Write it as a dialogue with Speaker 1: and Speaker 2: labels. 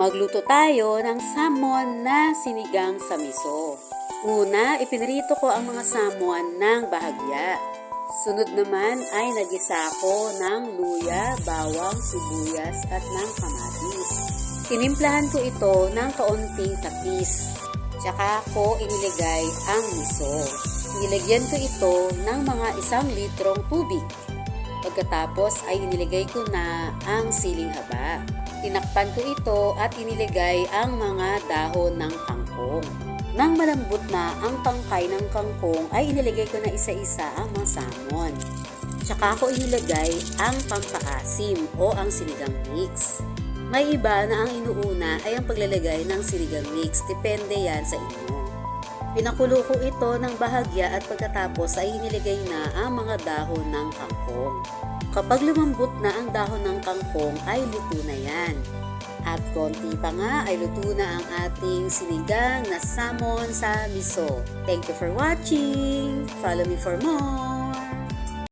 Speaker 1: Magluto tayo ng salmon na sinigang sa miso. Una, ipinrito ko ang mga salmon ng bahagya. Sunod naman ay nagisa ko ng luya, bawang, sibuyas at ng kamatis. Tinimplahan ko ito ng kaunting tapis. Tsaka ko iniligay ang miso. Nilagyan ko ito ng mga isang litrong tubig. Pagkatapos ay iniligay ko na ang siling haba. Tinakpan ko ito at iniligay ang mga dahon ng kangkong. Nang malambot na ang tangkay ng kangkong ay inilagay ko na isa-isa ang mga salmon. Tsaka ko inilagay ang pampaasim o ang sinigang mix. May iba na ang inuuna ay ang paglalagay ng sinigang mix. Depende yan sa inyo. Pinakulo ko ito ng bahagya at pagkatapos ay inilagay na ang mga dahon ng kangkong. Kapag lumambot na ang dahon ng kangkong ay luto na yan. At konti pa nga ay luto na ang ating sinigang na salmon sa miso. Thank you for watching! Follow me for more!